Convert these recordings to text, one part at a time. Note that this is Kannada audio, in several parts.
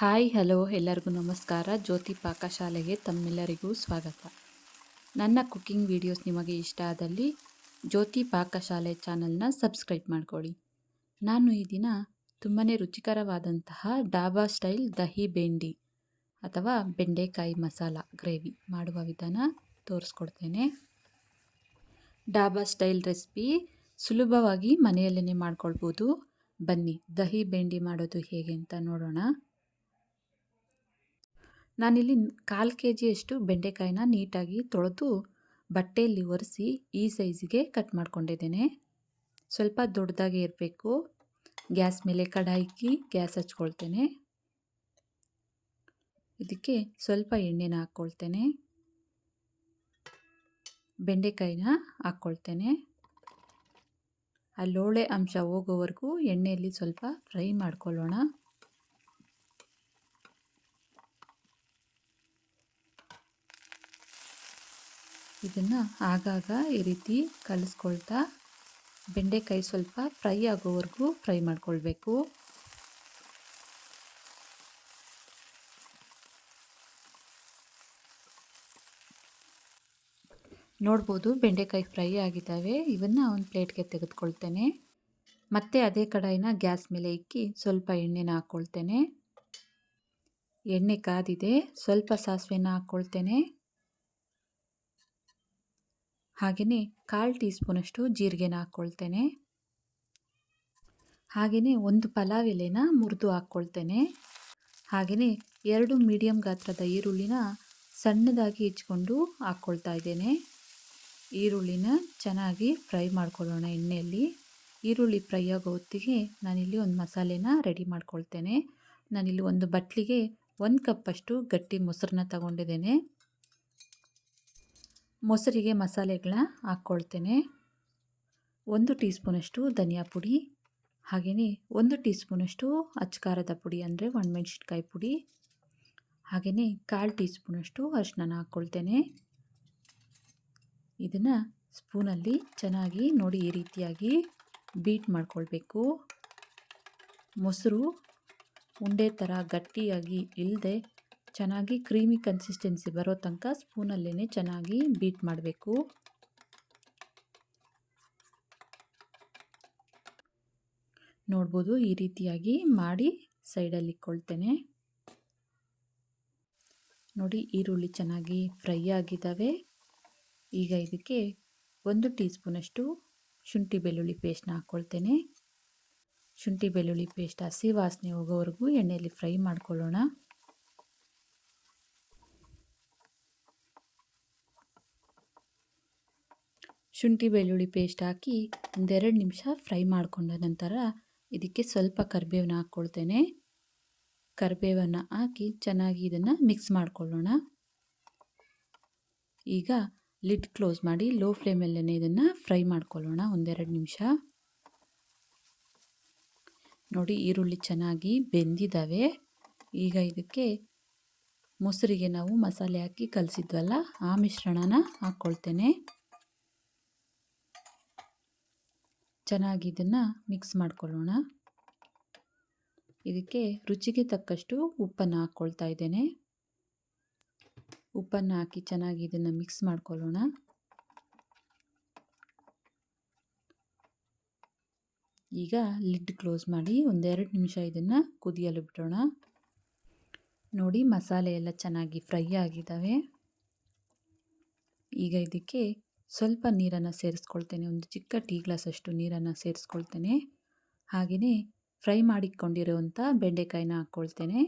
ಹಾಯ್, ಹಲೋ, ಎಲ್ಲರಿಗೂ ನಮಸ್ಕಾರ. ಜ್ಯೋತಿ ಪಾಕಶಾಲೆಗೆ ತಮ್ಮೆಲ್ಲರಿಗೂ ಸ್ವಾಗತ. ನನ್ನ ಕುಕ್ಕಿಂಗ್ ವಿಡಿಯೋಸ್ ನಿಮಗೆ ಇಷ್ಟ ಆದಲ್ಲಿ ಜ್ಯೋತಿ ಪಾಕಶಾಲೆ ಚಾನಲ್ನ ಸಬ್ಸ್ಕ್ರೈಬ್ ಮಾಡ್ಕೊಳ್ಳಿ. ನಾನು ಈ ದಿನ ತುಂಬಾ ರುಚಿಕರವಾದಂತಹ ಡಾಬಾ ಸ್ಟೈಲ್ ದಹಿ ಬೆಂಡಿ ಅಥವಾ ಬೆಂಡೆಕಾಯಿ ಮಸಾಲ ಗ್ರೇವಿ ಮಾಡುವ ವಿಧಾನ ತೋರಿಸ್ಕೊಡ್ತೇನೆ. ಡಾಬಾ ಸ್ಟೈಲ್ ರೆಸಿಪಿ ಸುಲಭವಾಗಿ ಮನೆಯಲ್ಲೇ ಮಾಡ್ಕೊಳ್ಬೋದು. ಬನ್ನಿ, ದಹಿ ಬೆಂಡಿ ಮಾಡೋದು ಹೇಗೆ ಅಂತ ನೋಡೋಣ. ನಾನಿಲ್ಲಿ ಕಾಲು ಕೆ ಜಿಯಷ್ಟು ಬೆಂಡೆಕಾಯಿನ ನೀಟಾಗಿ ತೊಳೆದು ಬಟ್ಟೆಯಲ್ಲಿ ಒರೆಸಿ ಈ ಸೈಜಿಗೆ ಕಟ್ ಮಾಡ್ಕೊಂಡಿದ್ದೇನೆ. ಸ್ವಲ್ಪ ದೊಡ್ಡದಾಗೆ ಇರಬೇಕು. ಗ್ಯಾಸ್ ಮೇಲೆ ಕಡಾಯಿಕ್ಕಿ ಗ್ಯಾಸ್ ಹಚ್ಕೊಳ್ತೇನೆ. ಇದಕ್ಕೆ ಸ್ವಲ್ಪ ಎಣ್ಣೆನ ಹಾಕ್ಕೊಳ್ತೇನೆ ಬೆಂಡೆಕಾಯಿನ ಹಾಕ್ಕೊಳ್ತೇನೆ ಆ ಲೋಳೆ ಅಂಶ ಹೋಗೋವರೆಗೂ ಎಣ್ಣೆಯಲ್ಲಿ ಸ್ವಲ್ಪ ಫ್ರೈ ಮಾಡ್ಕೊಳ್ಳೋಣ. ಇದನ್ನು ಆಗಾಗ ಈ ರೀತಿ ಕಲಿಸ್ಕೊಳ್ತಾ ಬೆಂಡೆಕಾಯಿ ಸ್ವಲ್ಪ ಫ್ರೈ ಆಗೋವರೆಗೂ ಫ್ರೈ ಮಾಡ್ಕೊಳ್ಬೇಕು. ನೋಡ್ಬೋದು ಬೆಂಡೆಕಾಯಿ ಫ್ರೈ ಆಗಿದ್ದಾವೆ. ಇವನ್ನು ಒಂದು ಪ್ಲೇಟ್ಗೆ ತೆಗೆದುಕೊಳ್ತೇನೆ. ಮತ್ತೆ ಅದೇ ಕಡಾಯಿನ ಗ್ಯಾಸ್ ಮೇಲೆ ಇಕ್ಕಿ ಸ್ವಲ್ಪ ಎಣ್ಣೆನ ಹಾಕ್ಕೊಳ್ತೇನೆ ಎಣ್ಣೆ ಕಾದಿದೆ. ಸ್ವಲ್ಪ ಸಾಸಿವೆನ ಹಾಕ್ಕೊಳ್ತೇನೆ ಹಾಗೆಯೇ ಕಾಲು ಟೀ ಸ್ಪೂನಷ್ಟು ಜೀರಿಗೆನ ಹಾಕ್ಕೊಳ್ತೇನೆ. ಹಾಗೆಯೇ ಒಂದು ಪಲಾವ್ ಎಲೆನ ಮುರಿದು ಹಾಕ್ಕೊಳ್ತೇನೆ. ಹಾಗೆಯೇ ಎರಡು ಮೀಡಿಯಂ ಗಾತ್ರದ ಈರುಳ್ಳಿನ ಸಣ್ಣದಾಗಿ ಹೆಚ್ಕೊಂಡು ಹಾಕ್ಕೊಳ್ತಾ ಇದ್ದೇನೆ. ಈರುಳ್ಳಿನ ಚೆನ್ನಾಗಿ ಫ್ರೈ ಮಾಡ್ಕೊಳ್ಳೋಣ ಎಣ್ಣೆಯಲ್ಲಿ. ಈರುಳ್ಳಿ ಫ್ರೈ ಆಗೋ ಹೊತ್ತಿಗೆ ನಾನಿಲ್ಲಿ ಒಂದು ಮಸಾಲೆನ ರೆಡಿ ಮಾಡ್ಕೊಳ್ತೇನೆ. ನಾನಿಲ್ಲಿ ಒಂದು ಬಟ್ಲಿಗೆ ಒಂದು ಕಪ್ಪಷ್ಟು ಗಟ್ಟಿ ಮೊಸರನ್ನ ತಗೊಂಡಿದ್ದೇನೆ. ಮೊಸರಿಗೆ ಮಸಾಲೆಗಳನ್ನ ಹಾಕ್ಕೊಳ್ತೇನೆ. ಒಂದು ಟೀ ಸ್ಪೂನಷ್ಟು ಧನಿಯಾ ಪುಡಿ, ಹಾಗೆಯೇ ಒಂದು ಟೀ ಸ್ಪೂನಷ್ಟು ಅಚ್ಕಾರದ ಪುಡಿ ಅಂದರೆ ಒಣಮೆಣ್ಸಿನ್ಕಾಯಿ ಪುಡಿ, ಹಾಗೆಯೇ ಕಾಲು ಟೀ ಸ್ಪೂನಷ್ಟು ಅರಿಶಿನ ಹಾಕ್ಕೊಳ್ತೇನೆ. ಇದನ್ನು ಸ್ಪೂನಲ್ಲಿ ಚೆನ್ನಾಗಿ ನೋಡಿ ಈ ರೀತಿಯಾಗಿ ಬೀಟ್ ಮಾಡ್ಕೊಳ್ಬೇಕು. ಮೊಸರು ಉಂಡೆ ಥರ ಗಟ್ಟಿಯಾಗಿ ಇಲ್ಲದೆ ಚೆನ್ನಾಗಿ ಕ್ರೀಮಿ ಕನ್ಸಿಸ್ಟೆನ್ಸಿ ಬರೋ ತನಕ ಸ್ಪೂನಲ್ಲೇ ಚೆನ್ನಾಗಿ ಬೀಟ್ ಮಾಡಬೇಕು. ನೋಡ್ಬೋದು ಈ ರೀತಿಯಾಗಿ ಮಾಡಿ ಸೈಡಲ್ಲಿ ಇಕ್ಕೊಳ್ತೇನೆ. ನೋಡಿ ಈರುಳ್ಳಿ ಚೆನ್ನಾಗಿ ಫ್ರೈ ಆಗಿದ್ದಾವೆ. ಈಗ ಇದಕ್ಕೆ ಒಂದು ಟೀ ಸ್ಪೂನಷ್ಟು ಶುಂಠಿ ಬೆಳ್ಳುಳ್ಳಿ ಪೇಸ್ಟ್ನ ಹಾಕ್ಕೊಳ್ತೇನೆ. ಶುಂಠಿ ಬೆಳ್ಳುಳ್ಳಿ ಪೇಸ್ಟ್ ಹಸಿ ವಾಸನೆ ಹೋಗೋವರೆಗೂ ಎಣ್ಣೆಯಲ್ಲಿ ಫ್ರೈ ಮಾಡ್ಕೊಳ್ಳೋಣ. ಶುಂಠಿ ಬೆಳ್ಳುಳ್ಳಿ ಪೇಸ್ಟ್ ಹಾಕಿ ಒಂದೆರಡು ನಿಮಿಷ ಫ್ರೈ ಮಾಡಿಕೊಂಡ ನಂತರ ಇದಕ್ಕೆ ಸ್ವಲ್ಪ ಕರಿಬೇವನ್ನ ಹಾಕ್ಕೊಳ್ತೇನೆ. ಕರಿಬೇವನ್ನು ಹಾಕಿ ಚೆನ್ನಾಗಿ ಇದನ್ನು ಮಿಕ್ಸ್ ಮಾಡಿಕೊಳ್ಳೋಣ. ಈಗ ಲಿಡ್ ಕ್ಲೋಸ್ ಮಾಡಿ ಲೋ ಫ್ಲೇಮಲ್ಲೇ ಇದನ್ನು ಫ್ರೈ ಮಾಡ್ಕೊಳ್ಳೋಣ ಒಂದೆರಡು ನಿಮಿಷ. ನೋಡಿ ಈರುಳ್ಳಿ ಚೆನ್ನಾಗಿ ಬೆಂದಿದ್ದಾವೆ ಈಗ ಇದಕ್ಕೆ ಮೊಸರಿಗೆ ನಾವು ಮಸಾಲೆ ಹಾಕಿ ಕಲಸಿದ್ವಲ್ಲ, ಆ ಮಿಶ್ರಣನ ಹಾಕ್ಕೊಳ್ತೇನೆ. ಚೆನ್ನಾಗಿ ಇದನ್ನು ಮಿಕ್ಸ್ ಮಾಡ್ಕೊಳ್ಳೋಣ. ಇದಕ್ಕೆ ರುಚಿಗೆ ತಕ್ಕಷ್ಟು ಉಪ್ಪನ್ನು ಹಾಕ್ಕೊಳ್ತಾ ಇದ್ದೇನೆ. ಉಪ್ಪನ್ನು ಹಾಕಿ ಚೆನ್ನಾಗಿ ಇದನ್ನು ಮಿಕ್ಸ್ ಮಾಡ್ಕೊಳ್ಳೋಣ. ಈಗ ಲಿಡ್ ಕ್ಲೋಸ್ ಮಾಡಿ ಒಂದೆರಡು ನಿಮಿಷ ಇದನ್ನು ಕುದಿಯಲು ಬಿಡೋಣ. ನೋಡಿ ಮಸಾಲೆ ಎಲ್ಲ ಚೆನ್ನಾಗಿ ಫ್ರೈ ಆಗಿದ್ದಾವೆ. ಈಗ ಇದಕ್ಕೆ ಸ್ವಲ್ಪ ನೀರನ್ನು ಸೇರಿಸ್ಕೊಳ್ತೇನೆ. ಒಂದು ಚಿಕ್ಕ ಟೀ ಗ್ಲಾಸಷ್ಟು ನೀರನ್ನು ಸೇರಿಸ್ಕೊಳ್ತೇನೆ. ಹಾಗೆಯೇ ಫ್ರೈ ಮಾಡಿಕೊಂಡಿರುವಂಥ ಬೆಂಡೆಕಾಯಿನ ಹಾಕ್ಕೊಳ್ತೇನೆ.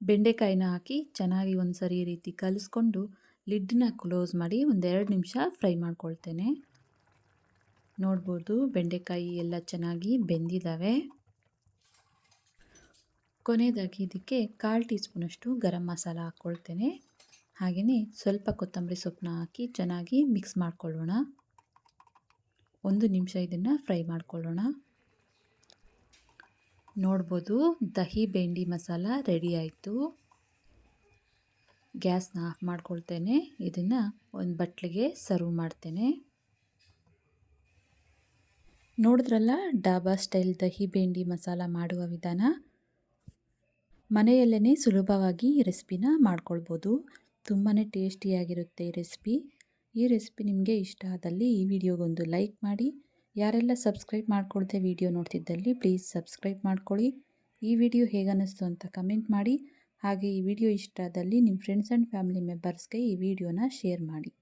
ಬೆಂಡೆಕಾಯಿನ ಹಾಕಿ ಚೆನ್ನಾಗಿ ಒಂದು ಸರಿ ರೀತಿ ಕಲಿಸ್ಕೊಂಡು ಲಿಡ್ನ ಕ್ಲೋಸ್ ಮಾಡಿ ಒಂದೆರಡು ನಿಮಿಷ ಫ್ರೈ ಮಾಡ್ಕೊಳ್ತೇನೆ. ನೋಡ್ಬೋದು ಬೆಂಡೆಕಾಯಿ ಎಲ್ಲ ಚೆನ್ನಾಗಿ ಬೆಂದಿದ್ದಾವೆ ಕೊನೆಯದಾಗಿ ಇದಕ್ಕೆ ಕಾಲು ಟೀ ಸ್ಪೂನಷ್ಟು ಗರಂ ಮಸಾಲ ಹಾಕ್ಕೊಳ್ತೇನೆ. ಹಾಗೆಯೇ ಸ್ವಲ್ಪ ಕೊತ್ತಂಬರಿ ಸೊಪ್ಪನ್ನ ಹಾಕಿ ಚೆನ್ನಾಗಿ ಮಿಕ್ಸ್ ಮಾಡ್ಕೊಳ್ಳೋಣ. ಒಂದು ನಿಮಿಷ ಇದನ್ನು ಫ್ರೈ ಮಾಡ್ಕೊಳ್ಳೋಣ. ನೋಡ್ಬೋದು ದಹಿ ಬೆಂಡಿ ಮಸಾಲ ರೆಡಿ ಆಯಿತು. ಗ್ಯಾಸ್ನ ಆಫ್ ಮಾಡ್ಕೊಳ್ತೇನೆ. ಇದನ್ನು ಒಂದು ಬಟ್ಲಿಗೆ ಸರ್ವ್ ಮಾಡ್ತೇನೆ. ನೋಡಿದ್ರಲ್ಲ ಡಾಬಾ ಸ್ಟೈಲ್ ದಹಿ ಬೆಂಡಿ ಮಸಾಲ ಮಾಡುವ ವಿಧಾನ? ಮನೆಯಲ್ಲೇ ಸುಲಭವಾಗಿ ರೆಸಿಪಿನ ಮಾಡ್ಕೊಳ್ಬೋದು. ತುಂಬಾ ಟೇಸ್ಟಿಯಾಗಿರುತ್ತೆ ಈ ರೆಸಿಪಿ. ಈ ರೆಸಿಪಿ ನಿಮಗೆ ಇಷ್ಟ ಆದಲ್ಲಿ ಈ ವಿಡಿಯೋಗೊಂದು ಲೈಕ್ ಮಾಡಿ. ಯಾರೆಲ್ಲ ಸಬ್ಸ್ಕ್ರೈಬ್ ಮಾಡ್ಕೊಳ್ದೆ ವಿಡಿಯೋ ನೋಡ್ತಿದ್ದಲ್ಲಿ ಪ್ಲೀಸ್ ಸಬ್ಸ್ಕ್ರೈಬ್ ಮಾಡ್ಕೊಳ್ಳಿ. ಈ ವಿಡಿಯೋ ಹೇಗನ್ನಿಸ್ತು ಅಂತ ಕಮೆಂಟ್ ಮಾಡಿ. ಹಾಗೆ ಈ ವಿಡಿಯೋ ಇಷ್ಟ ಆದಲ್ಲಿ ನಿಮ್ಮ ಫ್ರೆಂಡ್ಸ್ ಆ್ಯಂಡ್ ಫ್ಯಾಮಿಲಿ ಮೆಂಬರ್ಸ್ಗೆ ಈ ವಿಡಿಯೋನ ಶೇರ್ ಮಾಡಿ.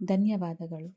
ಧನ್ಯವಾದಗಳು.